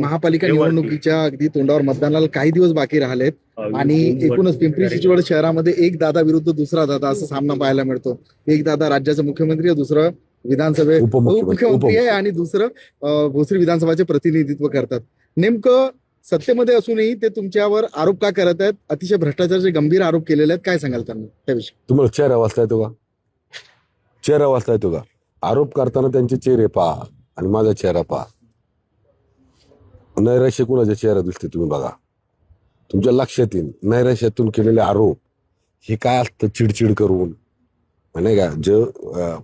महापालिका. निवडणुकीच्या अगदी तोंडावर मतदानाला काही दिवस बाकी राहिलेत. आणि एकूणच पिंपरी चिंचवड शहरामध्ये एक दादा विरुद्ध दुसरा दादा असा सामना पाहायला मिळतो. एक दादा राज्याचे मुख्यमंत्री आहे, दुसरं विधानसभे उपमुख्यमंत्री मुख्यमंत्री आहे आणि दुसरं भोसरी विधानसभाचे प्रतिनिधित्व करतात. नेमकं सत्तेमध्ये असूनही ते तुमच्यावर आरोप का करत आहेत? अतिशय भ्रष्टाचाराचे गंभीर आरोप केलेले आहेत. काय सांगाल त्यांना? त्याविषयी. तुम्हाला चेहरा वाचता येतो का? चेहरा वाचता येतो का? आरोप करताना त्यांचे चेहरे पहा आणि माझा चेहरा पहा. नैराश्य कुणाच्या चेहरा दिसते तुम्ही बघा. तुमच्या लक्षात येईल. नैराश्यातून केलेले आरोप हे काय असतं चिडचिड करून? नाही का? ज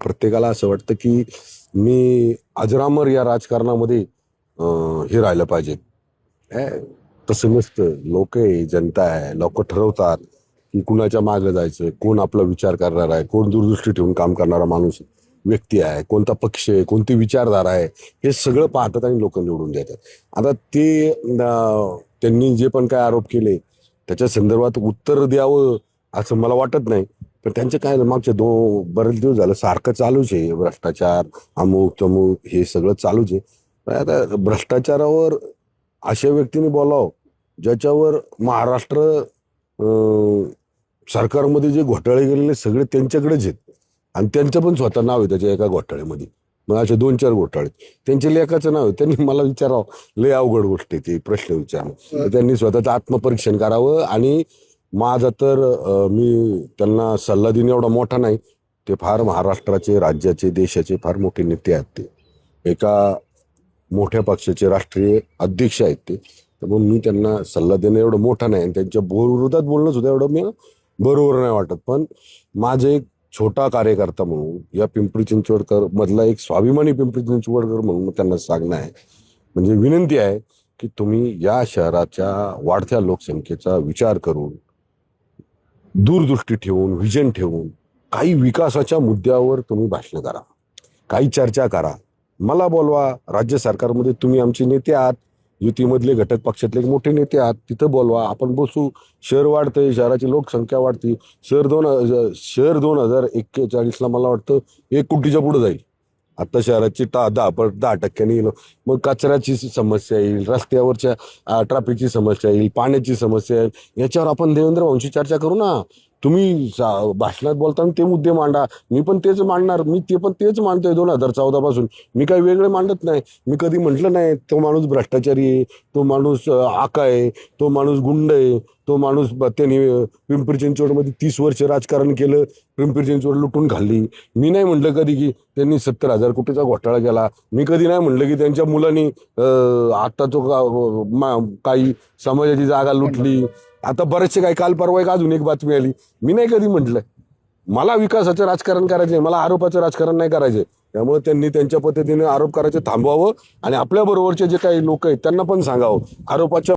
प्रत्येकाला असं वाटतं की मी अजरामर या राजकारणामध्ये हे राहिलं पाहिजे. तसं नसतं. लोक आहे जनता आहे. लोक ठरवतात की कुणाच्या मागं जायचं कोण आपला विचार करणार आहे कोण दूरदृष्टी ठेवून काम करणारा माणूस व्यक्ती आहे कोणता पक्ष आहे कोणती विचारधारा आहे हे सगळं पाहतात आणि लोक निवडून देतात. आता ते त्यांनी जे पण काय आरोप केले त्याच्या संदर्भात उत्तर द्यावं असं मला वाटत नाही. पण त्यांचे काय मागचे दो बरेच दिवस झालं सारखं चालूच आहे भ्रष्टाचार अमुक तमुक हे सगळं चालूच आहे. आता भ्रष्टाचारावर अशा व्यक्तीने बोलावं ज्याच्यावर महाराष्ट्र अं, सरकारमध्ये जे घोटाळे गेलेले सगळे त्यांच्याकडेच आहेत. आणि त्यांचं पण स्वतः नाव आहे त्याच्या एका घोटाळ्यामध्ये. मग असे दोन चार घोटाळे. त्यांच्या लेखाचं नाव आहे. त्यांनी मला विचारावं. लय अवघड गोष्ट आहे ती प्रश्न विचारणं. त्यांनी स्वतःचं आत्मपरीक्षण करावं आणि माझा तर मी त्यांना सल्ला देणे एवढा मोठा नाही. ते फार महाराष्ट्राचे राज्याचे देशाचे फार मोठे नेते आहेत ते. एका मोठ्या पक्षाचे राष्ट्रीय अध्यक्ष आहेत ते. तर म्हणून मी त्यांना सल्ला देणं एवढं मोठा नाही. आणि त्यांच्या विरोधात बोलणं सुद्धा एवढं मी बरोबर नाही वाटत. पण माझं एक छोटा कार्यकर्ता म्हणून या पिंपरी चिंचवडकर मधला एक स्वाभिमानी पिंपरी चिंचवडकर म्हणून त्यांना सांगणं आहे. म्हणजे विनंती आहे की तुम्ही या शहराच्या वाढत्या लोकसंख्येचा विचार करून दूरदृष्टी ठेवून व्हिजन ठेवून काही विकासाच्या मुद्द्यावर तुम्ही भाषण करा. काही चर्चा करा. मला बोलवा राज्य सरकारमध्ये तुम्ही आमचे नेते आहात युतीमधले घटक पक्षातले एक मोठे नेते आहात तिथं बोलवा. आपण बसू. शहर वाढतंय शहराची लोकसंख्या वाढते. शहर दोन शहर दोन हजार एक्केचाळीसला मला वाटतं एक कोटीच्या पुढे जाईल. आता शहराची टा दहा पर दहा टक्क्यांनी येईल. मग कचऱ्याची समस्या येईल रस्त्यावरच्या ट्रॅफिकची समस्या येईल पाण्याची समस्या येईल. याच्यावर आपण देवेंद्र वंशी चर्चा करू ना. तुम्ही भाषणात बोलताना ते मुद्दे मांडा. मी पण तेच मांडणार. मी ते पण तेच मांडतोय दोन हजार चौदा पासून मी काही वेगळे मांडत नाही. मी कधी म्हटलं नाही तो माणूस भ्रष्टाचारी आहे तो माणूस आका आहे तो माणूस गुंड आहे तो माणूस त्यांनी पिंपरी चिंचवडमध्ये तीस वर्ष राजकारण केलं पिंपरी चिंचवड लुटून खाल्ली. मी नाही म्हटलं कधी की त्यांनी सत्तर हजार कोटीचा घोटाळा केला. मी कधी नाही म्हटलं की त्यांच्या मुलांनी आता तो का- काही समाजाची जागा लुटली. आता बरेचसे काही काल परवा एक अजून एक बातमी आली. मी नाही कधी म्हटलं. मला विकासाचं राजकारण करायचंय मला आरोपाचं राजकारण नाही करायचंय त्यामुळे त्यांनी त्यांच्या पद्धतीने आरोप करायचे थांबवावं आणि आपल्या बरोबरचे जे काही लोक आहेत त्यांना पण सांगावं. आरोपाच्या